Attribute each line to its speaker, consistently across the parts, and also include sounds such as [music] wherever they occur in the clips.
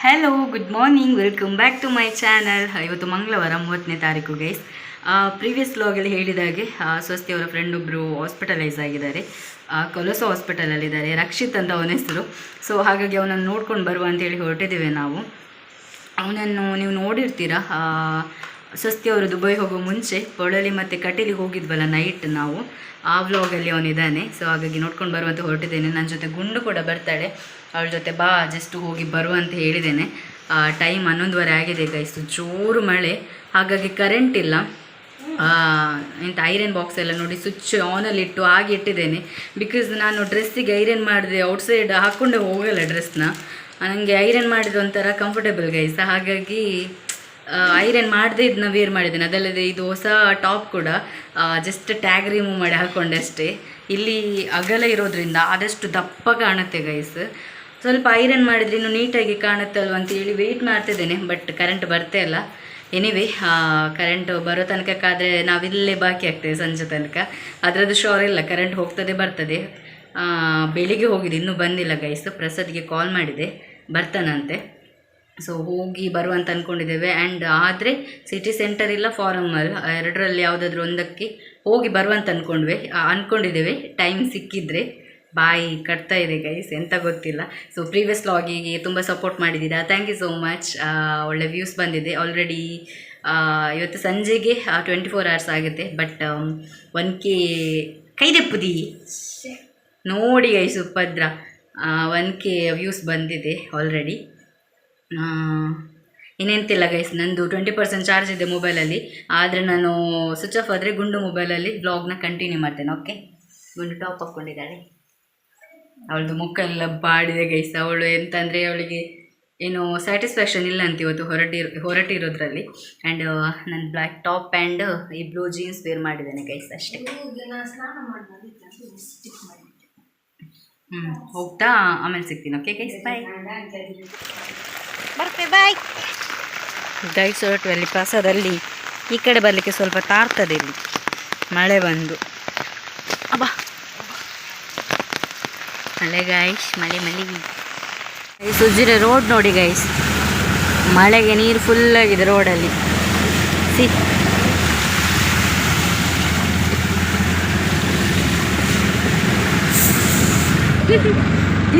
Speaker 1: Hello good morning welcome back to my channel ಇವತ್ತು ಮಂಗಳವಾರ ಮೂವತ್ತನೇ ತಾರೀಕು ಗೈಸ್ ಪ್ರೀವಿಯಸ್ ವ್ಲಾಗಲ್ಲಿ ಹೇಳಿದಾಗೆ ಆ, ಸ್ವಸ್ತಿ ಅವರ ಫ್ರೆಂಡ್ ಒಬ್ಬರು ಹಾಸ್ಪಿಟಲೈಸ್ ಆಗಿದ್ದಾರೆ. ಕೊಲೊಸೋ ಹಾಸ್ಪಿಟಲಲ್ಲಿದ್ದಾರೆ ರಕ್ಷಿತ್ ಅಂತ ಅವನ ಹೆಸರು. ಸೊ ಹಾಗಾಗಿ ಅವನನ್ನು ನೋಡ್ಕೊಂಡು ಬರುವ ಅಂತೇಳಿ ಹೊರಟಿದ್ದೇವೆ ನಾವು. ಅವನನ್ನು ನೀವು ನೋಡಿರ್ತೀರಾ? ಸ್ವಸ್ತಿ ಅವರು ದುಬೈ ಹೋಗೋ ಮುಂಚೆ ಪೊಳಲಿ ಮತ್ತು ಕಟೀಲಿಗೆ ಹೋಗಿದ್ವಲ್ಲ ನೈಟ್ ನಾವು, ಆ ವ್ಲಾಗಲ್ಲಿ ಅವನಿದ್ದಾನೆ ಸೊ ಹಾಗಾಗಿ ನೋಡ್ಕೊಂಡು ಬರುವಂತ ಹೊರಟಿದ್ದೇನೆ. ನನ್ನ ಜೊತೆ ಗುಂಡು ಕೂಡ ಬರ್ತಾಳೆ. ಅವಳ ಜೊತೆ ಬಾ ಜಸ್ಟ್ ಹೋಗಿ ಬರುವ ಅಂತ ಹೇಳಿದ್ದೇನೆ. ಟೈಮ್ ಹನ್ನೊಂದುವರೆ ಆಗಿದೆ ಗೈಸು ಜೋರು ಮಳೆ. ಹಾಗಾಗಿ ಕರೆಂಟ್ ಇಲ್ಲ. ಎಂಥ ಐರನ್ ಬಾಕ್ಸ್ ಎಲ್ಲ ನೋಡಿ ಸ್ವಿಚ್ ಆನಲ್ಲಿ ಇಟ್ಟು ಹಾಗೆ ಇಟ್ಟಿದ್ದೇನೆ. ಬಿಕಾಸ್ ನಾನು ಡ್ರೆಸ್ಸಿಗೆ ಐರನ್ ಮಾಡಿದೆ ಔಟ್ಸೈಡ್ ಹಾಕ್ಕೊಂಡೆ ಹೋಗಲ್ಲ ಡ್ರೆಸ್ನ ನನಗೆ ಐರನ್ ಮಾಡಿದ ಒಂಥರ ಕಂಫರ್ಟೇಬಲ್ ಗೈಸ ಹಾಗಾಗಿ ಐರನ್ ಮಾಡದೆ ಇದನ್ನ ವೇರ್ ಮಾಡಿದ್ದೇನೆ. ಅದಲ್ಲದೆ ಇದು ಹೊಸ ಟಾಪ್ ಕೂಡ ಜಸ್ಟ್ ಟ್ಯಾಗ್ ರಿಮೂವ್ ಮಾಡಿ ಹಾಕೊಂಡೆ ಅಷ್ಟೇ. ಇಲ್ಲಿ ಅಗಲ ಇರೋದ್ರಿಂದ ಆದಷ್ಟು ದಪ್ಪ ಕಾಣುತ್ತೆ ಗೈಸ್ ಸ್ವಲ್ಪ ಐರನ್ ಮಾಡಿದ್ರೆ ಇನ್ನು ನೀಟಾಗಿ ಕಾಣುತ್ತಲ್ವ ಅಂತೇಳಿ ವೆಯ್ಟ್ ಮಾಡ್ತಿದ್ದೇನೆ ಬಟ್ ಕರೆಂಟ್ ಬರ್ತಾ ಇಲ್ಲ. ಎನಿವೆ ಕರೆಂಟ್ ಬರೋ ತನಕಕ್ಕಾದರೆ ನಾವಿಲ್ಲೇ ಬಾಕಿ ಆಗ್ತೇವೆ ಸಂಜೆ ತನಕ. ಅದರದ್ದು ಶೋರ್ ಇಲ್ಲ ಕರೆಂಟ್ ಹೋಗ್ತದೆ, ಬರ್ತದೆ. ಬೆಳಿಗ್ಗೆ ಹೋಗಿದೆ ಇನ್ನೂ ಬಂದಿಲ್ಲ ಗೈಸ್ ಪ್ರಸಾದ್ಗೆ ಕಾಲ್ ಮಾಡಿದೆ, ಬರ್ತಾನಂತೆ. ಸೊ ಹೋಗಿ ಬರುವಂತ ಅಂದ್ಕೊಂಡಿದ್ದೇವೆ ಆ್ಯಂಡ್ ಆದರೆ ಸಿಟಿ ಸೆಂಟರ್ ಇಲ್ಲ ಫಾರಮಲ್ ಎರಡರಲ್ಲಿ ಯಾವುದಾದ್ರೂ ಒಂದಕ್ಕೆ ಹೋಗಿ ಬರುವಂತ ಅಂದ್ಕೊಂಡ್ವಿ ಅಂದ್ಕೊಂಡಿದ್ದೇವೆ ಟೈಮ್ ಸಿಕ್ಕಿದ್ರೆ. ಬಾಯಿ ಕಟ್ತಾ ಇದೆ ಗೈಸ್ ಎಂತ ಗೊತ್ತಿಲ್ಲ. ಸೊ ಪ್ರೀವಿಯಸ್ ಲಾಗಿಗೆ ತುಂಬ ಸಪೋರ್ಟ್ ಮಾಡಿದ್ದೀರಾ? ಥ್ಯಾಂಕ್ ಯು ಸೋ ಮಚ್ ಒಳ್ಳೆ ವ್ಯೂಸ್ ಬಂದಿದೆ. ಆಲ್ರೆಡಿ ಇವತ್ತು ಸಂಜೆಗೆ ಟ್ವೆಂಟಿ ಫೋರ್ ಅವರ್ಸ್ ಆಗುತ್ತೆ. ಬಟ್ ಒನ್ ಕೆ ಕೈದೆಪ್ಪುದಿ. ನೋಡಿ ಗೈಸ್ ಉಪದ್ರ. ಒನ್ ಕೆ ವ್ಯೂಸ್ ಬಂದಿದೆ ಆಲ್ರೆಡಿ ಇನ್ನೆಂತಿಲ್ಲ ಗೈಸ್ ನಂದು ಟ್ವೆಂಟಿ ಪರ್ಸೆಂಟ್ ಚಾರ್ಜ್ ಇದೆ ಮೊಬೈಲಲ್ಲಿ ಆದರೆ ನಾನು ಸ್ವಿಚ್ ಆಫ್ ಆದರೆ ಗುಂಡು ಮೊಬೈಲಲ್ಲಿ ಬ್ಲಾಗ್ನ ಕಂಟಿನ್ಯೂ ಮಾಡ್ತೇನೆ ಓಕೆ ಗುಂಡು ಟಾಪ್ ಹಾಕ್ಕೊಂಡಿದ್ದಾಳೆ. ಅವಳದು ಮುಖ ಎಲ್ಲ ಬಾಡಿದೆ ಗೈಸ್ ಅವಳು ಎಂತಂದರೆ ಅವಳಿಗೆ ಏನು ಸ್ಯಾಟಿಸ್ಫ್ಯಾಕ್ಷನ್ ಇಲ್ಲ ಅಂತ ಇವತ್ತು ಹೊರಟಿರೋ ಹೊರಟಿರೋದ್ರಲ್ಲಿ. ಆ್ಯಂಡ್ ನಾನು ಬ್ಲ್ಯಾಕ್ ಟಾಪ್ ಆ್ಯಂಡ್ ಈ ಬ್ಲೂ ಜೀನ್ಸ್ ವೇರ್ ಮಾಡಿದ್ದೇನೆ ಗೈಸ್ ಅಷ್ಟೇ. ಹ್ಞೂ ಹೋಗ್ತಾ ಆಮೇಲೆ ಸಿಗ್ತೀನಿ ಓಕೆ ಗೈಸ್ ಬಾಯ್ ಬರ್ತೆ ಬಾಯ್. ದೈಸು ಹೊರಟುವಲ್ಲಿ ಪ್ರಸಾದಲ್ಲಿ ಈ ಕಡೆ ಬರಲಿಕ್ಕೆ ಸ್ವಲ್ಪ ತಾರ್ತದೆ ಇಲ್ಲಿ ಮಳೆ ಬಂದು. ಅಬ್ಬಾ. ಮಳೆ ಗೈಸ್ ಮಳೆ ಮಳೆ. ಗೈಸ್ ಉಜ್ಜಿರೆ ರೋಡ್ ನೋಡಿ ಗೈಸ್ ಮಳೆಗೆ ನೀರು ಫುಲ್ ಆಗಿದೆ ರೋಡಲ್ಲಿ ಸಿ.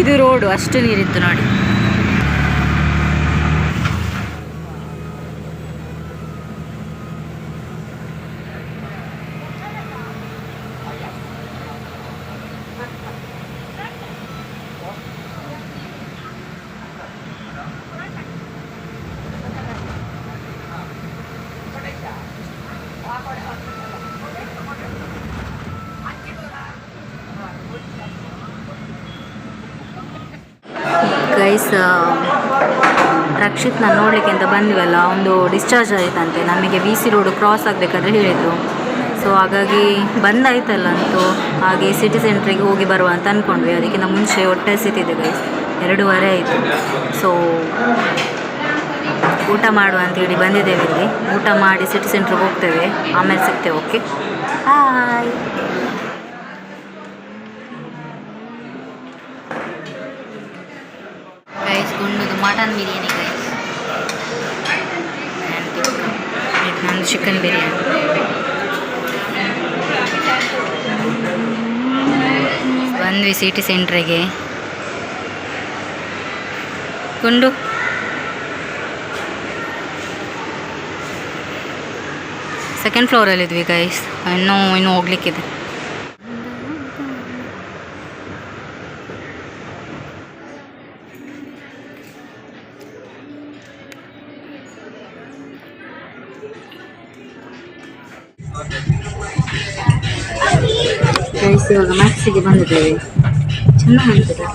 Speaker 1: ಇದು ರೋಡು ಅಷ್ಟು ನೀರಿತ್ತು ನೋಡಿ ಗೈಸ್ ರಕ್ಷಿತ್ನ ನೋಡಲಿಕ್ಕೆ ಅಂತ ಬಂದ್ವಲ್ಲ, ಒಂದು ಡಿಸ್ಚಾರ್ಜ್ ಆಯಿತಂತೆ. ನಮಗೆ ವಿ ಸಿ ರೋಡ್ ಕ್ರಾಸ್ ಆಗಬೇಕಾದ್ರೆ ಹೇಳಿದರು. ಸೊ ಹಾಗಾಗಿ ಬಂದಾಯ್ತಲ್ಲ ಅಂತೂ ಹಾಗೆ ಸಿಟಿ ಸೆಂಟ್ರಿಗೆ ಹೋಗಿ ಬರುವ ಅಂತ ಅಂದ್ಕೊಂಡ್ವಿ ಅದಕ್ಕಿಂತ ಮುಂಚೆ ಒಟ್ಟೆ ಹಸಿತಿದೆ ಗೈಸ್ ಎರಡೂವರೆ ಆಯಿತು. ಸೊ ಊಟ ಮಾಡುವ ಅಂತೇಳಿ ಬಂದಿದ್ದೇವೆ ಇಲ್ಲಿ. ಊಟ ಮಾಡಿ ಸಿಟಿ ಸೆಂಟ್ರಿಗೆ ಹೋಗ್ತೇವೆ. ಆಮೇಲೆ ಸಿಗ್ತೇವೆ ಓಕೆ ಹಾಯ್ ಗೈಸ್ ಗುಂಡುದು ಮಟನ್ ಬಿರಿಯಾನಿ. ನಂದು ಚಿಕನ್ ಬಿರಿಯಾನಿ. ಬಂದ್ವಿ ಸಿಟಿ ಸೆಂಟ್ರಿಗೆ. ಗುಂಡು. ಸೆಕೆಂಡ್ ಫ್ಲೋರಲ್ಲಿದ್ವಿ ಗೈಸ್ ಇನ್ನೂ ಇನ್ನೂ ಹೋಗ್ಲಿಕ್ಕಿದೆ. ಗೈಸ್ ಇವಾಗ ಮ್ಯಾಕ್ಸಿಗೆ ಬಂದಿದ್ದೇವೆ. ಚೆನ್ನಾಗಿ ಕಾಣ್ತದೆ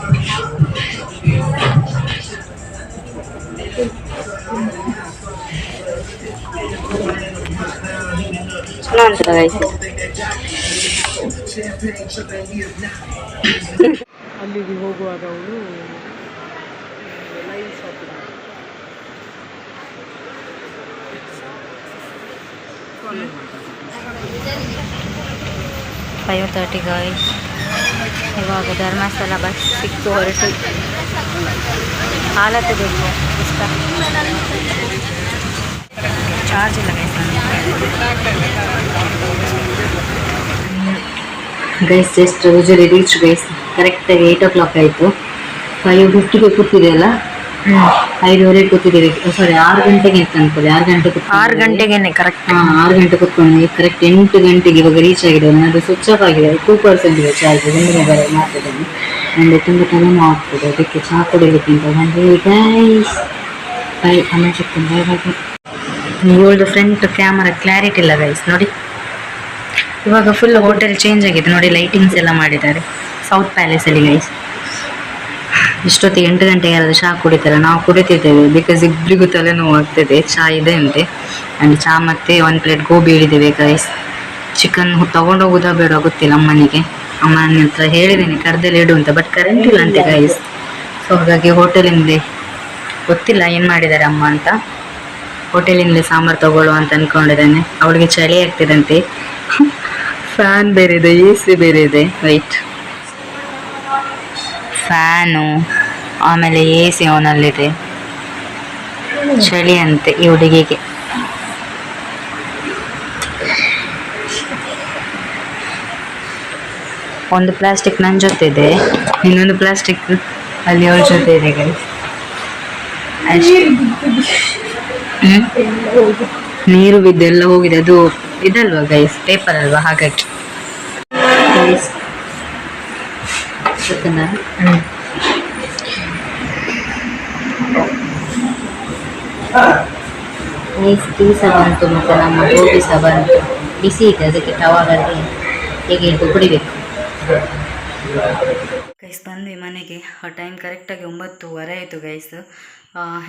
Speaker 1: ಕಾಣ್ತದೆ ಗೈಸ್
Speaker 2: ಅಲ್ಲಿಗೆ ಹೋಗುವಾಗ
Speaker 1: 5.30 guys ಇವಾಗ ಧರ್ಮಸ್ಥಳ ಬಸ್ ಸಿಕ್ತು ಹೊರಟು ಹಾಲ ತೆಗೆದು ಇಷ್ಟ ಚಾರ್ಜ್ ಇಲ್ಲ guys just ready reach guys ಕರೆಕ್ಟಾಗಿ ಏಯ್ಟ್ ಓ ಕ್ಲಾಕ್ ಆಯಿತು ಫೈವ್ ಫಿಫ್ಟಿಗೆ ಕೂತಿದೆಯಲ್ಲ ಐದುವರೆಗೆ ಕೂತಿದ್ದೀವಿ ಸಾರಿ ಆರು ಗಂಟೆಗೆ ಅಂತ ಅನ್ಕೊಳ್ಳಿ. ಆರು ಗಂಟೆ
Speaker 2: ಆರು ಗಂಟೆಗೇನೆ ಕರೆಕ್ಟ್
Speaker 1: ಹಾ ಆರು ಗಂಟೆ ಕೂತ್ಕೊಂಡು. ಕರೆಕ್ಟ್ ಎಂಟು ಗಂಟೆಗೆ ಇವಾಗ ರೀಚ್ ಆಗಿದೆ ನನ್ನದು ಸ್ವಿಚ್ ಆಫ್ ಆಗಿದೆ. ಟೂ ಪರ್ಸೆಂಟ್ ಇದೆ ಚಾರ್ಜ್ ಒಂದು ಮೊಬೈಲ್ ಮಾಡ್ತಿದ್ದೇನೆ ನನಗೆ ತುಂಬ ಟೈಮ್ ಆಗ್ತದೆ. ಅದಕ್ಕೆ ಚಹಾ ಕುಡಿಲಿಕ್ಕೆ ಅಂತ ಬಂದೆ. ಗೈಸ್ ಬೈ ಅಮ್ಮ ಸಿಗ್ತೀನಿ ಬೈ ಬೈ ಇವಳದು ಫ್ರಂಟ್ ಕ್ಯಾಮರಾ ಕ್ಲಾರಿಟಿ ಇಲ್ಲ ಗೈಸ್ ನೋಡಿ. ಇವಾಗ ಫುಲ್ ಹೋಟೆಲ್ ಚೇಂಜ್ ಆಗಿದೆ. ನೋಡಿ ಲೈಟಿಂಗ್ಸ್ ಎಲ್ಲ ಮಾಡಿದ್ದಾರೆ. ಸೌತ್ ಪ್ಯಾಲೇಸಲ್ಲಿ ಗೈಸ್ ಇಷ್ಟೊತ್ತಿಗೆ ಎಂಟು ಗಂಟೆ ಯಾರಾದ್ರೂ ಚಹಾ ಕುಡಿತಾರೆ? ನಾವು ಕುಡಿತಿದ್ದೇವೆ. ಬಿಕಾಸ್ ಇಬ್ಬರಿಗೂ ತಲೆನೋವು ಆಗ್ತದೆ ಚಹಾ ಇದೆ ಅಂತೆ. ಆ್ಯಂಡ್ ಚಹಾ ಮತ್ತೆ ಒಂದು ಪ್ಲೇಟ್ ಗೋಬಿ ಹೇಳಿದ್ದೇವೆ ಗೈಸ್ ಚಿಕನ್ ತಗೊಂಡೋಗೋದಾ ಬೇಡ ಗೊತ್ತಿಲ್ಲ ಅಮ್ಮನಿಗೆ. ಅಮ್ಮನ ಹತ್ರ ಹೇಳಿದ್ದೀನಿ ಕರ್ದಲ್ಲಿ ಇಡು ಅಂತ. ಬಟ್ ಕರೆಂಟ್ ಇಲ್ಲ ಅಂತೆ ಗೈಸ್ ಸೊ ಹಾಗಾಗಿ ಹೋಟೆಲಿಂದಲೇ ಗೊತ್ತಿಲ್ಲ ಏನು ಮಾಡಿದ್ದಾರೆ ಅಮ್ಮ ಅಂತ. ಹೋಟೆಲಿಂದಲೇ ಸಾಂಬಾರು ತೊಗೊಳ್ಳುವ ಅಂತ ಅಂದ್ಕೊಂಡಿದ್ದಾನೆ ಅವಳಿಗೆ ಚಳಿ ಆಗ್ತಿದಂತೆ ಫ್ಯಾನ್ ಬೇರೆ ಇದೆ ಎ ಸಿ ಬೇರೆ ಇದೆ. ರೈಟ್ ಫ್ಯಾನು ಆಮೇಲೆ ಎ ಸಿ ಆನಲ್ಲಿದೆ ಚಳಿ ಅಂತೆ ಈ ಹುಡುಗಿಗೆ. ಒಂದು ಪ್ಲಾಸ್ಟಿಕ್ ನನ್ನ ಜೊತೆ ಇದೆ ಇನ್ನೊಂದು ಪ್ಲಾಸ್ಟಿಕ್ ಅಲ್ಲಿ ಅವ್ರ ಜೊತೆ ಇದೆ? ನೀರು ಬಿದ್ದೆಲ್ಲ ಹೋಗಿದೆ. ಅದು ಇದಲ್ವಾ ಗೈಸ್ ಪೇಪರ್ ಅಲ್ವಾ? ಹಾಗಾಗಿ. ಟೀ ಸಹ ಬಂತು ಮತ್ತು ನಮ್ಮ ಗೋಬಿ ಸಹ ಬಂತು ಬಿಸಿ ಇದೆ. ಅದಕ್ಕೆ ಟವಾಗಲ್ಲಿ ಹೇಗೆ ಕುಡಿಬೇಕು? ಗೈಸ್ ಬಂದ್ವಿ ಮನೆಗೆ. ಟೈಮ್ ಕರೆಕ್ಟಾಗಿ ಒಂಬತ್ತುವರೆ ಆಯಿತು ಗೈಸ್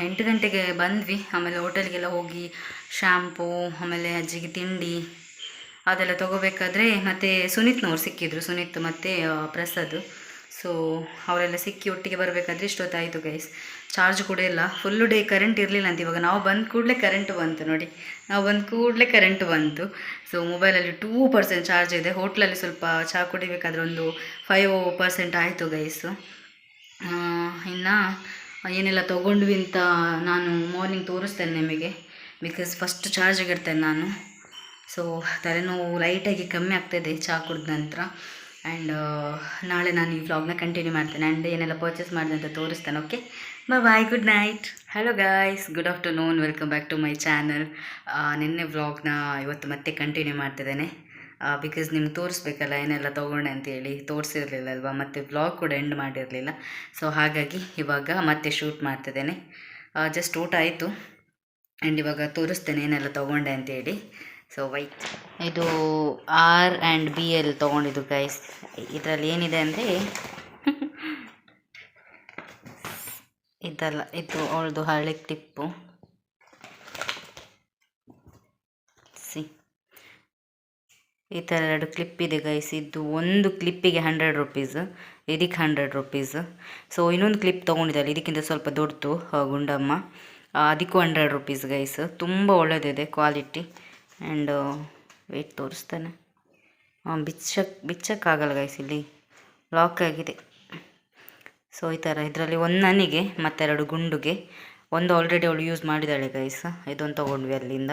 Speaker 1: ಎಂಟು ಗಂಟೆಗೆ ಬಂದ್ವಿ. ಆಮೇಲೆ ಹೋಟೆಲ್ಗೆಲ್ಲ ಹೋಗಿ ಶ್ಯಾಂಪೂ ಆಮೇಲೆ ಅಜ್ಜಿಗೆ ತಿಂಡಿ ಅದೆಲ್ಲ ತಗೋಬೇಕಾದ್ರೆ ಮತ್ತು ಸುನೀತ್ನವ್ರು ಸಿಕ್ಕಿದ್ರು. ಸುನೀತ್ ಮತ್ತು ಪ್ರಸಾದ್. ಸೊ ಅವರೆಲ್ಲ ಸಿಕ್ಕಿ ಒಟ್ಟಿಗೆ ಬರಬೇಕಾದ್ರೆ ಇಷ್ಟೊತ್ತಾಯಿತು ಗೈಸ್ ಚಾರ್ಜ್ ಕೂಡ ಇಲ್ಲ. ಫುಲ್ಲು ಡೇ ಕರೆಂಟ್ ಇರಲಿಲ್ಲ ಅಂತ ಇವಾಗ ನಾವು ಬಂದ ಕೂಡಲೇ ಕರೆಂಟ್ ಬಂತು ನೋಡಿ. ನಾವು ಬಂದ ಕೂಡಲೇ ಕರೆಂಟ್ ಬಂತು. ಸೊ ಮೊಬೈಲಲ್ಲಿ ಟೂ ಪರ್ಸೆಂಟ್ ಚಾರ್ಜ್ ಇದೆ. ಹೋಟ್ಲಲ್ಲಿ ಸ್ವಲ್ಪ ಚಹಾ ಕುಡಿಬೇಕಾದ್ರೆ ಒಂದು ಫೈವ್ ಪರ್ಸೆಂಟ್ ಆಯಿತು ಗೈಸು ಇನ್ನು ಏನೆಲ್ಲ ತೊಗೊಂಡ್ವಿ ಅಂತ ನಾನು ಮಾರ್ನಿಂಗ್ ತೋರಿಸ್ತೇನೆ ನಿಮಗೆ. ಬಿಕಾಸ್ ಫಸ್ಟ್ ಚಾರ್ಜ್ ಇಡ್ತೇನೆ ನಾನು. ಸೊ ತಲೆನೋವು ಲೈಟಾಗಿ ಕಮ್ಮಿ ಆಗ್ತಾಯಿದೆ ಚಹಾ ಕುಡಿದ ನಂತರ. ಆ್ಯಂಡ್ ನಾಳೆ ನಾನು ಈ ವ್ಲಾಗ್ನ ಕಂಟಿನ್ಯೂ ಮಾಡ್ತೇನೆ. ಆ್ಯಂಡ್ ಏನೆಲ್ಲ ಪರ್ಚೇಸ್ ಮಾಡಿದೆ ಅಂತ ತೋರಿಸ್ತೇನೆ okay bye bye good night hello guys good afternoon welcome back to my channel ನಿನ್ನೆ ವ್ಲಾಗ್ನ ಇವತ್ತು ಮತ್ತೆ ಕಂಟಿನ್ಯೂ ಮಾಡ್ತಿದ್ದೇನೆ. ಬಿಕಾಸ್ ನಿಮ್ಗೆ ತೋರಿಸ್ಬೇಕಲ್ಲ, ಏನೆಲ್ಲ ತೊಗೊಂಡೆ ಅಂತೇಳಿ. ತೋರಿಸಿರಲಿಲ್ಲ ಅಲ್ವಾ ಮತ್ತು ವ್ಲಾಗ್ ಕೂಡ ಎಂಡ್ ಮಾಡಿರಲಿಲ್ಲ. ಸೊ ಹಾಗಾಗಿ ಇವಾಗ ಮತ್ತೆ ಶೂಟ್ ಮಾಡ್ತಿದ್ದೇನೆ. ಜಸ್ಟ್ ಊಟ ಆಯಿತು. ಆ್ಯಂಡ್ ಇವಾಗ ತೋರಿಸ್ತೇನೆ ಏನೆಲ್ಲ ತೊಗೊಂಡೆ ಅಂತೇಳಿ. ಸೊ ವೈಟ್ ಇದು ಆರ್ ಆ್ಯಂಡ್ ಬಿ ಎಲ್ ತೊಗೊಂಡಿದ್ದು ಗೈಸ್ ಇದರಲ್ಲಿ ಏನಿದೆ ಅಂದರೆ ಇದಲ್ಲ, ಇದು ಅವಳದು ಹಳೆ ಕ್ಲಿಪ್ಪು ಸಿ. ಈ ಥರ ಎರಡು ಕ್ಲಿಪ್ ಇದೆ ಗೈಸ್ ಇದು ಒಂದು ಕ್ಲಿಪ್ಪಿಗೆ ಹಂಡ್ರೆಡ್ ರುಪೀಸ್ ಇದಕ್ಕೆ ಹಂಡ್ರೆಡ್ ರುಪೀಸ್ ಸೊ ಇನ್ನೊಂದು ಕ್ಲಿಪ್ ತೊಗೊಂಡಿದ್ದಾರೆ ಇದಕ್ಕಿಂತ ಸ್ವಲ್ಪ ದೊಡ್ಡದು ಗುಂಡಮ್ಮ. ಅದಕ್ಕೂ ಹಂಡ್ರೆಡ್ ರುಪೀಸ್ ಗೈಸ್ ತುಂಬ ಒಳ್ಳೆಯದಿದೆ ಕ್ವಾಲಿಟಿ ಆ್ಯಂಡ್ ವೆಯ್ಟ್ ತೋರಿಸ್ತಾನೆ. ಬಿಚ್ಚಕ್ಕೆ ಬಿಚ್ಚಕ್ಕಾಗಲ್ಲ ಗೈಸ್ ಇಲ್ಲಿ. ಲಾಕ್ ಆಗಿದೆ. ಸೊ ಈ ಥರ ಇದರಲ್ಲಿ ಒಂದು ನನಗೆ, ಮತ್ತೆರಡು ಗುಂಡುಗೆ, ಒಂದು ಆಲ್ರೆಡಿ ಅವಳು ಯೂಸ್ ಮಾಡಿದ್ದಾಳೆ ಗೈಸ್ ಇದೊಂದು ತೊಗೊಂಡ್ವಿ ಅಲ್ಲಿಂದ.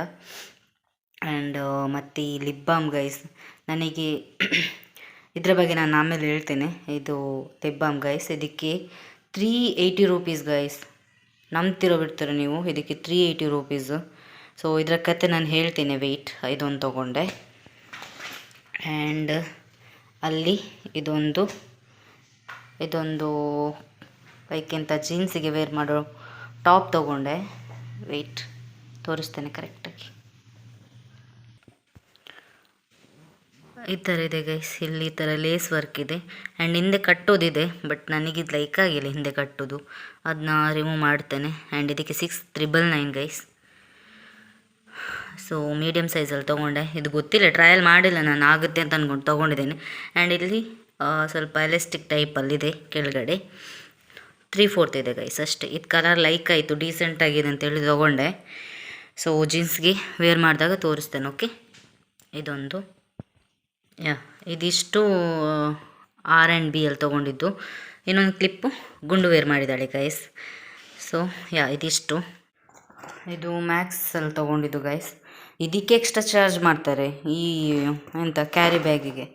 Speaker 1: ಆ್ಯಂಡ್ ಮತ್ತು ಈ ಲಿಪ್ ಬಾಮ್ ಗೈಸ್ ನನಗೆ ಇದರ ಬಗ್ಗೆ ನಾನು ಆಮೇಲೆ ಹೇಳ್ತೇನೆ. ಇದು ಲಿಪ್ ಬಾಮ್ ಗೈಸ್ ಇದಕ್ಕೆ ತ್ರೀ ಏಯ್ಟಿ ರುಪೀಸ್ ಗೈಸ್ ನಂಬ್ತಿರೋ ಬಿಡ್ತೀರ ನೀವು? ಇದಕ್ಕೆ ತ್ರೀ ಏಯ್ಟಿ ರುಪೀಸು ಸೊ ಇದರ ಕತೆ ನಾನು ಹೇಳ್ತೇನೆ ವೆಯ್ಟ್ ಇದೊಂದು ತೊಗೊಂಡೆ. ಆ್ಯಂಡ್ ಅಲ್ಲಿ ಇದೊಂದು ಇದೊಂದು ಕೈಗಿಂತ ಜೀನ್ಸಿಗೆ ವೇರ್ ಮಾಡೋ ಟಾಪ್ ತೊಗೊಂಡೆ. ವೆಯ್ಟ್ ತೋರಿಸ್ತೇನೆ ಕರೆಕ್ಟಾಗಿ ಈ ಥರ ಇದೆ ಗೈಸ್ ಇಲ್ಲಿ ಈ ಥರ ಲೇಸ್ ವರ್ಕ್ ಇದೆ. ಆ್ಯಂಡ್ ಹಿಂದೆ ಕಟ್ಟೋದಿದೆ ಬಟ್ ನನಗಿದು ಲೈಕ್ ಆಗಿಲ್ಲ ಹಿಂದೆ ಕಟ್ಟೋದು. ಅದನ್ನ ರಿಮೂವ್ ಮಾಡ್ತೇನೆ. ಆ್ಯಂಡ್ ಇದಕ್ಕೆ six triple nine guys so medium ಸೈಜಲ್ಲಿ ತೊಗೊಂಡೆ. ಇದು ಗೊತ್ತಿಲ್ಲ ಟ್ರಯಲ್ ಮಾಡಿಲ್ಲ ನಾನು, ಆಗುತ್ತೆ ಅಂತ ಅಂದ್ಕೊಂಡು ತೊಗೊಂಡಿದ್ದೇನೆ. ಆ್ಯಂಡ್ ಇಲ್ಲಿ ಸ್ವಲ್ಪ ಎಲೆಸ್ಟಿಕ್ ಟೈಪಲ್ಲಿದೆ ಕೆಳಗಡೆ. ತ್ರೀ ಫೋರ್ತ್ ಇದೆ ಗೈಸ್ ಅಷ್ಟೇ. ಇದು ಕಲರ್ ಲೈಕ್ ಆಯಿತು ಡೀಸೆಂಟ್ ಆಗಿದೆ ಅಂತೇಳಿ ತೊಗೊಂಡೆ. ಸೊ ಜೀನ್ಸ್ಗೆ ವೇರ್ ಮಾಡಿದಾಗ ತೋರಿಸ್ತೇನೆ ಓಕೆ ಇದೊಂದು. ಯಾ ಇದಿಷ್ಟು ಆರ್ ಆ್ಯಂಡ್ ಬಿ ಅಲ್ಲಿ ತೊಗೊಂಡಿದ್ದು. ಇನ್ನೊಂದು ಕ್ಲಿಪ್ಪು ಗುಂಡು ವೇರ್ ಮಾಡಿದ್ದಾಳೆ ಗೈಸ್ ಸೊ ಯಾ ಇದಿಷ್ಟು. ಇದು ಮ್ಯಾಕ್ಸಲ್ಲಿ ತೊಗೊಂಡಿದ್ದು ಗೈಸ್ ಇದಕ್ಕೆ ಎಕ್ಸ್ಟ್ರಾ ಚಾರ್ಜ್ ಮಾಡ್ತಾರೆ ಈ ಎಂಥ ಕ್ಯಾರಿ ಬ್ಯಾಗಿಗೆ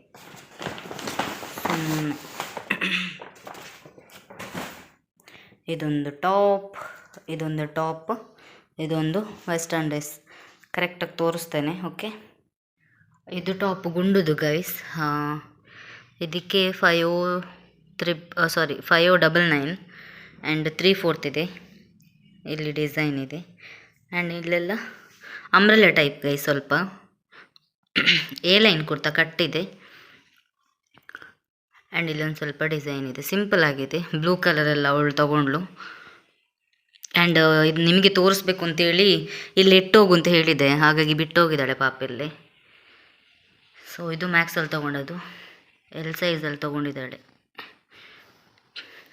Speaker 1: [clears throat] ಇದೊಂದು ಟಾಪ್ ಇದೊಂದು ಟಾಪ್, ಇದೊಂದು ವೆಸ್ಟರ್ನ್ ಡ್ರೆಸ್. ಕರೆಕ್ಟಾಗಿ ತೋರಿಸ್ತೇನೆ ಓಕೆ ಇದು ಟಾಪ್ ಗುಂಡುದು ಗೈಸ್ ಇದಕ್ಕೆ five trip sorry five double nine and three fourth ಇದೆ. ಇಲ್ಲಿ ಡಿಸೈನ್ ಇದೆ. ಆ್ಯಂಡ್ ಇಲ್ಲೆಲ್ಲ ಅಂಬ್ರೆಲ್ಲ ಟೈಪ್ ಗೈ ಸ್ವಲ್ಪ. [clears throat] ಎ ಲೈನ್ ಕುರ್ತಾ ಕಟ್ಟಿದೆ. ಆ್ಯಂಡ್ ಇಲ್ಲೊಂದು ಸ್ವಲ್ಪ ಡಿಸೈನ್ ಇದೆ. ಸಿಂಪಲ್ ಆಗಿದೆ. ಬ್ಲೂ ಕಲರೆಲ್ಲ ಅವಳು ತಗೊಂಡ್ಳು. ಆ್ಯಂಡ್ ಇದು ನಿಮಗೆ ತೋರಿಸ್ಬೇಕು ಅಂತೇಳಿ ಇಲ್ಲಿ ಇಟ್ಟೋಗು ಅಂತ ಹೇಳಿದೆ. ಹಾಗಾಗಿ ಬಿಟ್ಟೋಗಿದ್ದಾಳೆ ಪಾಪಲ್ಲಿ ಸೊ ಇದು ಮ್ಯಾಕ್ಸಲ್ಲಿ ತೊಗೊಂಡದು ಎಲ್ ಸೈಜಲ್ಲಿ ತೊಗೊಂಡಿದ್ದಾಳೆ.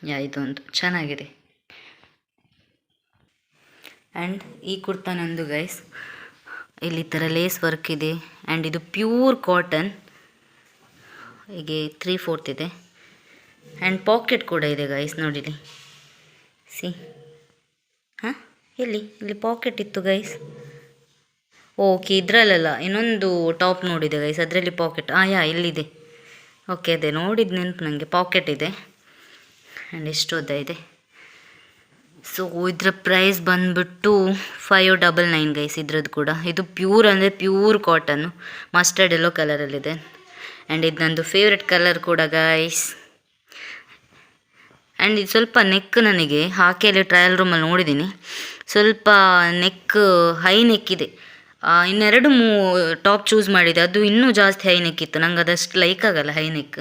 Speaker 1: ಯಾ, ಇದೊಂದು. ಚೆನ್ನಾಗಿದೆ. ಆ್ಯಂಡ್ ಈ ಕುರ್ತಾ ನಂದು ಗೈಸ್ ಇಲ್ಲಿ ಈ ಥರ ಲೇಸ್ ವರ್ಕ್ ಇದೆ. ಆ್ಯಂಡ್ ಇದು ಪ್ಯೂರ್ ಕಾಟನ್ ಹೀಗೆ ತ್ರೀ ಫೋರ್ತ್ ಇದೆ. ಆ್ಯಂಡ್ ಪಾಕೆಟ್ ಕೂಡ ಇದೆ ಗೈಸ್ ನೋಡಿಲಿ ಸಿ ಹಾಂ? ಎಲ್ಲಿ ಇಲ್ಲಿ ಪಾಕೆಟ್ ಇತ್ತು ಗೈಸ್ ಓಕೆ ಇದರಲ್ಲೆಲ್ಲ ಇನ್ನೊಂದು ಟಾಪ್ ನೋಡಿದೆ ಗೈಸ್ ಅದರಲ್ಲಿ ಪಾಕೆಟ್ ಆ, ಯಾ, ಇಲ್ಲಿದೆ. ಓಕೆ ಅದೇ, ನೋಡಿದ ನೆನಪು ನನಗೆ ಪಾಕೆಟ್ ಇದೆ. ಆ್ಯಂಡ್ ಎಷ್ಟು ಉದ್ದ ಇದೆ. ಸೊ ಇದರ ಪ್ರೈಸ್ ಬಂದುಬಿಟ್ಟು ಫೈವ್ ಡಬಲ್ ನೈನ್ ಗೈಸ್ ಇದ್ರದ್ದು ಕೂಡ. ಇದು ಪ್ಯೂರ್ ಅಂದರೆ ಪ್ಯೂರ್ ಕಾಟನ್ನು ಮಸ್ಟರ್ಡ್ ಎಲ್ಲೋ ಕಲರಲ್ಲಿದೆ ಆ್ಯಂಡ್ ಇದು ನಂದು ಫೇವ್ರೆಟ್ ಕಲರ್ ಕೂಡ ಗಾಯ್ಸ್ ಆ್ಯಂಡ್ ಇದು ಸ್ವಲ್ಪ ನೆಕ್ ನನಗೆ, ಹಾಕಿಯಲ್ಲಿ ಟ್ರಯಲ್ ರೂಮಲ್ಲಿ ನೋಡಿದ್ದೀನಿ ಸ್ವಲ್ಪ ನೆಕ್ ಹೈ ನೆಕ್ ಇದೆ. ಇನ್ನೆರಡು ಮೂ ಟಾಪ್ ಚೂಸ್ ಮಾಡಿದೆ. ಅದು ಇನ್ನೂ ಜಾಸ್ತಿ ಹೈ ನೆಕ್ ಇತ್ತು. ನಂಗೆ ಅದಷ್ಟು ಲೈಕ್ ಆಗಲ್ಲ ಹೈ ನೆಕ್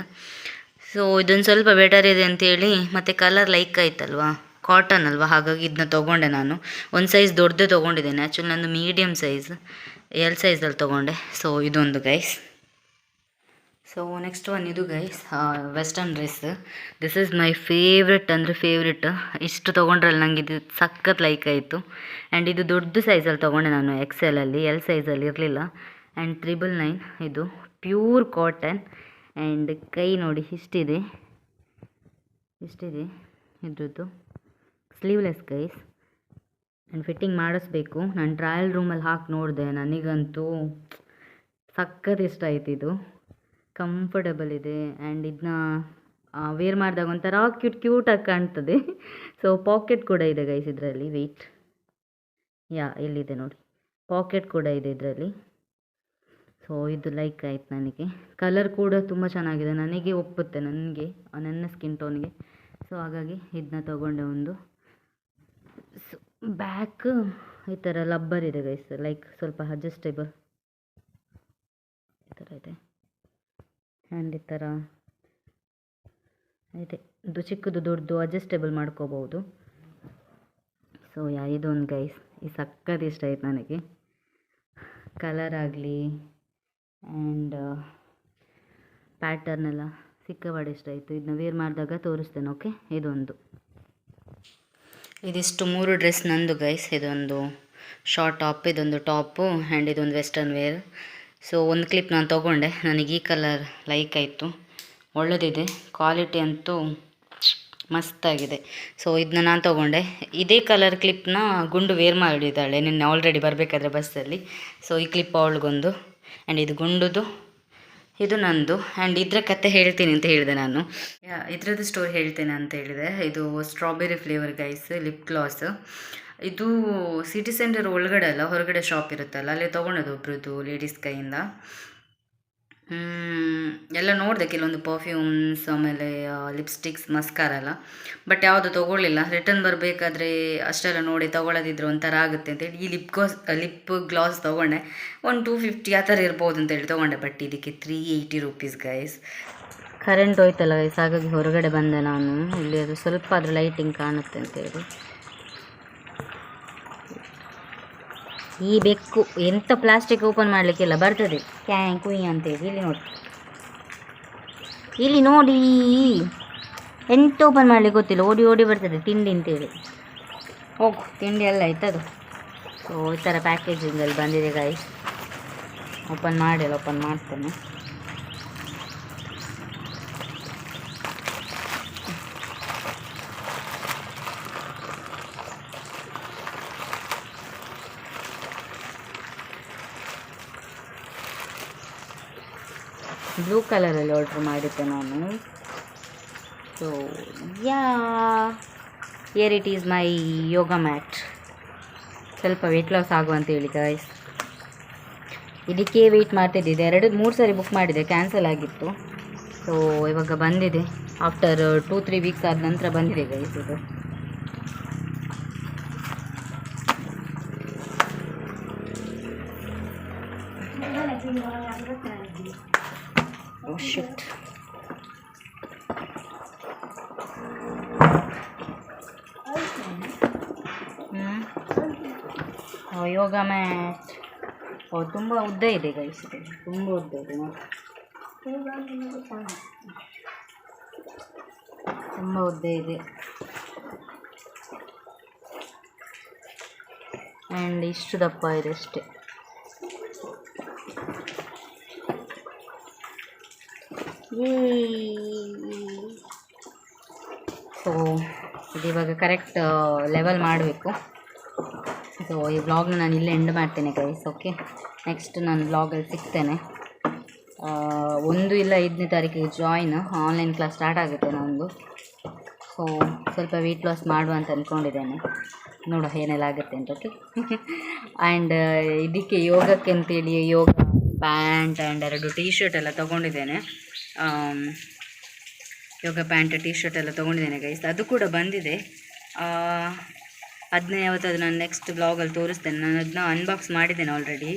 Speaker 1: ಸೊ ಇದೊಂದು ಸ್ವಲ್ಪ ಬೆಟರ್ ಇದೆ ಅಂತೇಳಿ, ಮತ್ತು ಕಲರ್ ಲೈಕ್ ಆಯ್ತಲ್ವಾ? ಕಾಟನ್ ಅಲ್ವಾ? ಹಾಗಾಗಿ ಇದನ್ನ ತೊಗೊಂಡೆ ನಾನು. ಒಂದು ಸೈಜ್ ದೊಡ್ಡದೇ ತೊಗೊಂಡಿದ್ದೇನೆ. ಆ್ಯಕ್ಚುಲಿ ನಂದು ಮೀಡಿಯಮ್ ಸೈಜ್ ಎಲ್ ಸೈಜಲ್ಲಿ ತೊಗೊಂಡೆ. ಸೊ ಇದೊಂದು ಗೈಸ್ ಸೊ ನೆಕ್ಸ್ಟ್ ಒನ್ ಇದು guys western dress this is my favourite ಅಂದರೆ ಫೇವ್ರೆಟ್ ಇಷ್ಟು ತೊಗೊಂಡ್ರಲ್ಲಿ ನನಗೆ ಇದು ಸಖತ್ ಲೈಕ್ ಆಯಿತು. ಆ್ಯಂಡ್ ಇದು ದೊಡ್ಡ ಸೈಜಲ್ಲಿ ತೊಗೊಂಡೆ ನಾನು ಎಕ್ಸೆಲಲ್ಲಿ ಎಲ್ ಸೈಜಲ್ಲಿ ಇರಲಿಲ್ಲ. ಆ್ಯಂಡ್ ತ್ರಿಬಲ್ ನೈನ್ ಇದು ಪ್ಯೂರ್ ಕಾಟನ್ ಆ್ಯಂಡ್ ಕೈ ನೋಡಿ ಇಷ್ಟಿದೆ. ಇಷ್ಟಿದೆ ಇದ್ರದ್ದು. ಸ್ಲೀವ್ಲೆಸ್ ಗೈಸ್ ಆ್ಯಂಡ್ ಫಿಟ್ಟಿಂಗ್ ಮಾಡಿಸ್ಬೇಕು. ನಾನು ಟ್ರಯಲ್ ರೂಮಲ್ಲಿ ಹಾಕಿ ನೋಡಿದೆ, ನನಗಂತೂ ಸಖತ್ ಇಷ್ಟ ಆಯ್ತು ಇದು. ಕಂಫರ್ಟಬಲ್ ಇದೆ. ಆ್ಯಂಡ್ ಇದನ್ನ ವೇರ್ ಮಾಡಿದಾಗ ಒಂಥರ ಕ್ಯೂಟ್ ಕ್ಯೂಟಾಗಿ ಕಾಣ್ತದೆ. ಸೊ ಪಾಕೆಟ್ ಕೂಡ ಇದೆ ಗೈಸ್ ಇದರಲ್ಲಿ ವೆಯ್ಟ್ ಯಾ ಇಲ್ಲಿದೆ ನೋಡಿ. ಪಾಕೆಟ್ ಕೂಡ ಇದೆ ಇದರಲ್ಲಿ. ಸೊ ಇದು ಲೈಕ್ ಆಯ್ತು ನನಗೆ. ಕಲರ್ ಕೂಡ ತುಂಬ ಚೆನ್ನಾಗಿದೆ. ನನಗೆ ಒಪ್ಪುತ್ತೆ, ನನಗೆ, ನನ್ನ ಸ್ಕಿನ್ ಟೋನ್ಗೆ ಸೊ ಹಾಗಾಗಿ ಇದನ್ನ ತಗೊಂಡೆ ಒಂದು. ಸೊ ಬ್ಯಾಕ್ ಈ ಥರ ಲಬ್ಬರ್ ಇದೆ ಗೈಸ್ ಲೈಕ್ ಸ್ವಲ್ಪ ಅಡ್ಜಸ್ಟೇಬಲ್ ಈ ಥರ ಇದೆ. ಆ್ಯಂಡ್ ಈ ಥರ ಇದೆ ಇದು ಚಿಕ್ಕದು, ದೊಡ್ಡದು ಅಡ್ಜಸ್ಟೇಬಲ್ ಮಾಡ್ಕೋಬೋದು. ಸೊ ಯಾ, ಇದೊಂದು ಗೈಸ್ ಈ ಸಕ್ಕತ್ ಇಷ್ಟ ಆಯ್ತು ನನಗೆ. ಕಲರ್ ಆಗಲಿ ಆ್ಯಂಡ್ ಪ್ಯಾಟರ್ನೆಲ್ಲ ಸಿಕ್ಕಬಾಡ ಇಷ್ಟ ಆಯಿತು. ಇದನ್ನ ವೇರ್ ಮಾಡಿದಾಗ ತೋರಿಸ್ತೇನೆ ಓಕೆ ಇದೊಂದು. ಇದಿಷ್ಟು ಮೂರು ಡ್ರೆಸ್ ನಂದು ಗೈಸ್ ಇದೊಂದು ಶಾರ್ಟ್ ಟಾಪ್ ಇದೊಂದು ಟಾಪು ಆ್ಯಂಡ್ ಇದೊಂದು ವೆಸ್ಟರ್ನ್ ವೇರ್ ಸೊ ಒಂದು ಕ್ಲಿಪ್ ನಾನು ತೊಗೊಂಡೆ. ನನಗೆ ಈ ಕಲರ್ ಲೈಕ್ ಆಯಿತು. ಒಳ್ಳೆದಿದೆ. ಕ್ವಾಲಿಟಿ ಅಂತೂ ಮಸ್ತಾಗಿದೆ. ಸೊ ಇದನ್ನ ನಾನು ತೊಗೊಂಡೆ. ಇದೇ ಕಲರ್ ಕ್ಲಿಪ್ನ ಗುಂಡು ವೇರ್ ಮಾಡಿದ್ದಾಳೆ ನಿನ್ನೆ ಆಲ್ರೆಡಿ ಬರಬೇಕಾದ್ರೆ ಬಸ್ಸಲ್ಲಿ ಸೊ ಈ ಕ್ಲಿಪ್ ಅವಳಿಗೊಂದು. ಆ್ಯಂಡ್ ಇದು ಗುಂಡುದು. ಇದು ನಂದು. ಆ್ಯಂಡ್ ಇದರ ಕತೆ ಹೇಳ್ತೀನಿ ಅಂತ ಹೇಳಿದೆ ನಾನು. ಇದರದ್ದು ಸ್ಟೋರಿ ಹೇಳ್ತೇನೆ ಅಂತ ಹೇಳಿದೆ. ಇದು strawberry flavour guys lip gloss ಇದು ಸಿಟಿ ಸೆಂಟರ್ ಒಳಗಡೆ ಅಲ್ಲ, ಹೊರಗಡೆ ಶಾಪ್ ಇರುತ್ತಲ್ಲ, ಅಲ್ಲಿ ತೊಗೊಂಡದ್ದು ಒಬ್ರದ್ದು ಲೇಡೀಸ್ ಕೈಯಿಂದ. ಎಲ್ಲ ನೋಡಿದೆ ಕೆಲವೊಂದು ಪರ್ಫ್ಯೂಮ್ಸ್ ಆಮೇಲೆ ಲಿಪ್ಸ್ಟಿಕ್ಸ್ ಮಸ್ಕಾರ ಎಲ್ಲ. ಬಟ್ ಯಾವುದು ತೊಗೊಳ್ಳಿಲ್ಲ. ರಿಟರ್ನ್ ಬರಬೇಕಾದ್ರೆ ಅಷ್ಟೆಲ್ಲ ನೋಡಿ ತೊಗೊಳ್ಳೋದಿದ್ರೆ ಒಂಥರ ಆಗುತ್ತೆ ಅಂತೇಳಿ ಈ ಲಿಪ್ ಗ್ಲಾಸ್ ಲಿಪ್ ಗ್ಲಾಸ್ ತೊಗೊಂಡೆ. ಒಂದು ಟೂ ಫಿಫ್ಟಿ ಆ ಥರ ಇರ್ಬೋದು ಅಂತೇಳಿ ತೊಗೊಂಡೆ. ಬಟ್ ಇದಕ್ಕೆ three eighty rupees guys current ಹೋಯ್ತಲ್ಲ ಗೈಸ್ ಹಾಗಾಗಿ ಹೊರಗಡೆ ಬಂದೆ ನಾನು. ಇಲ್ಲಿ ಅದು ಸ್ವಲ್ಪ ಅದ್ರ ಲೈಟಿಂಗ್ ಕಾಣುತ್ತೆ ಅಂತೇಳಿ ಈ ಬೆಕ್ಕು ಎಂಥ ಪ್ಲಾಸ್ಟಿಕ್ ಓಪನ್ ಮಾಡಲಿಕ್ಕಿಲ್ಲ ಬರ್ತದೆ. ಕ್ಯಾಂಗ್ ಕುಯ್ ಅಂತೇಳಿ ಇಲ್ಲಿ ನೋಡಿ. ಇಲ್ಲಿ ನೋಡಿ, ಎಂತ ಓಪನ್ ಮಾಡಲಿಕ್ಕೆ ಗೊತ್ತಿಲ್ಲ. ಓಡಿ ಓಡಿ ಬರ್ತದೆ ತಿಂಡಿ ಅಂತೇಳಿ. ಹೋಗು, ತಿಂಡಿ ಎಲ್ಲ ಆಯ್ತದು ಸೊ ಈ ಥರ ಪ್ಯಾಕೇಜಿಂಗಲ್ಲಿ ಬಂದಿದೆ ಗಾಯಿ ಓಪನ್ ಮಾಡಿಲ್ಲ ಓಪನ್ ಮಾಡ್ತೇನೆ. ಬ್ಲೂ ಕಲರಲ್ಲಿ ಆರ್ಡ್ರ್ ಮಾಡಿದ್ದೆ ನಾನು. So ya here it is my yoga mat ಸ್ವಲ್ಪ ವೆಯ್ಟ್ ಲಾಸ್ ಆಗುವಂತ ಹೇಳಿ ಗಾಯ್ಸ್ ಇದಕ್ಕೆ ವೆಯ್ಟ್ ಮಾಡ್ತಿದ್ದಿದ್ದೆ ಎರಡು, ಮೂರು ಸಾರಿ ಬುಕ್ ಮಾಡಿದೆ ಕ್ಯಾನ್ಸಲ್ ಆಗಿತ್ತು. ಸೊ ಇವಾಗ ಬಂದಿದೆ. ಆಫ್ಟರ್ ಟೂ ತ್ರೀ ವೀಕ್ಸ್ ಆದ ನಂತರ ಬಂದಿದೆ ಗೈಸ್ ಇದು. ಯೋಗ ಮ್ಯಾಟ್ ಓ, ತುಂಬ ಉದ್ದ ಇದೆ ಗೈಸ್ ಇದು. ತುಂಬ ಉದ್ದ ಇದೆ. ತುಂಬ ಉದ್ದ ಇದೆ. ಆ್ಯಂಡ್ ಇಷ್ಟು ದಪ್ಪ ಇದೆ ಅಷ್ಟೇ. ಸೊ ಇದು ಇವಾಗ ಕರೆಕ್ಟ್ ಲೆವೆಲ್ ಮಾಡಬೇಕು. ಸೊ ಈ ವ್ಲಾಗ್ನ ನಾನು ಇಲ್ಲೇ ಎಂಡ್ ಮಾಡ್ತೇನೆ ಗೈಸ್ ಓಕೆ ನೆಕ್ಸ್ಟ್ ನಾನು ವ್ಲಾಗಲ್ಲಿ ಸಿಗ್ತೇನೆ. ಒಂದು ಇಲ್ಲ ಐದನೇ ತಾರೀಕಿಗೆ ಜಾಯಿನ್ ಆನ್ಲೈನ್ ಕ್ಲಾಸ್ ಸ್ಟಾರ್ಟ್ ಆಗುತ್ತೆ ನಂದು. ಸೊ ಸ್ವಲ್ಪ ವೆಯ್ಟ್ ಲಾಸ್ ಮಾಡುವ ಅಂತ ಅಂದ್ಕೊಂಡಿದ್ದೇನೆ ನೋಡುವ ಏನೆಲ್ಲ ಆಗುತ್ತೆ ಅಂತ ಓಕೆ [laughs] ಆ್ಯಂಡ್ ಇದಕ್ಕೆ ಯೋಗಕ್ಕೆ ಅಂತೇಳಿ ಯೋಗ ಪ್ಯಾಂಟ್ ಆ್ಯಂಡ್ ಎರಡು ಟೀ ಶರ್ಟ್ ಎಲ್ಲ ತೊಗೊಂಡಿದ್ದೇನೆ. ಯೋಗ ಪ್ಯಾಂಟ್ ಟೀ ಶರ್ಟ್ ಎಲ್ಲ ತೊಗೊಂಡಿದ್ದೇನೆ ಗೈಸ್ ಅದು ಕೂಡ ಬಂದಿದೆ. ಅದನ್ನ ಯಾವತ್ತಾದರೂ ನಾನು ನೆಕ್ಸ್ಟ್ ಬ್ಲಾಗಲ್ಲಿ ತೋರಿಸ್ತೇನೆ. ನಾನು ಅದನ್ನ ಅನ್ಬಾಕ್ಸ್ ಮಾಡಿದ್ದೇನೆ ಆಲ್ರೆಡಿ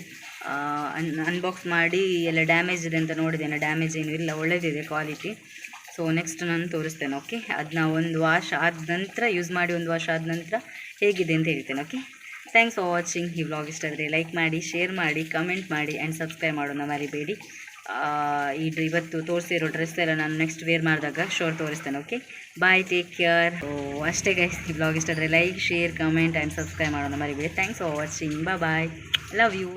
Speaker 1: ಅನ್ ಅನ್ಬಾಕ್ಸ್ ಮಾಡಿ ಎಲ್ಲ ಡ್ಯಾಮೇಜ್ ಇದೆ ಅಂತ ನೋಡಿದ್ದೇನೆ. ಡ್ಯಾಮೇಜ್ ಏನೂ ಇಲ್ಲ ಒಳ್ಳೆಯದಿದೆ ಕ್ವಾಲಿಟಿ ಸೊ ನೆಕ್ಸ್ಟ್ ನಾನು ತೋರಿಸ್ತೇನೆ ಓಕೆ ಅದನ್ನ ಒಂದು ವಾಶ್ ಆದ ನಂತರ ಯೂಸ್ ಮಾಡಿ ಒಂದು ವಾಶ್ ಆದ ನಂತರ ಹೇಗಿದೆ ಅಂತ ಹೇಳ್ತೇನೆ ಓಕೆ ಥ್ಯಾಂಕ್ಸ್ ಫಾರ್ ವಾಚಿಂಗ್ ಈ ವ್ಲಾಗ್ ಇಷ್ಟ ಆದರೆ ಲೈಕ್ ಮಾಡಿ ಶೇರ್ ಮಾಡಿ ಕಮೆಂಟ್ ಮಾಡಿ ಆ್ಯಂಡ್ ಸಬ್ಸ್ಕ್ರೈಬ್ ಮಾಡೋಣ ಮರಿಬೇಡಿ. ಇದು ಇವತ್ತು ತೋರಿಸಿರೋ ಡ್ರೆಸ್ ಎಲ್ಲ ನಾನು ನೆಕ್ಸ್ಟ್ ವೇರ್ ಮಾಡಿದಾಗ ಶೋರ್ ತೋರಿಸ್ತೇನೆ ಓಕೆ ಬಾಯ್ ಟೇಕ್ ಕೇರ್ ಅಷ್ಟೇ ಗೈಸ್ ಈ ಬ್ಲಾಗ್ ಇಷ್ಟ ಆದರೆ like share comment and subscribe ಮಾಡೋಣ ಮರಿಬೇಡಿ. Thanks for watching bye love you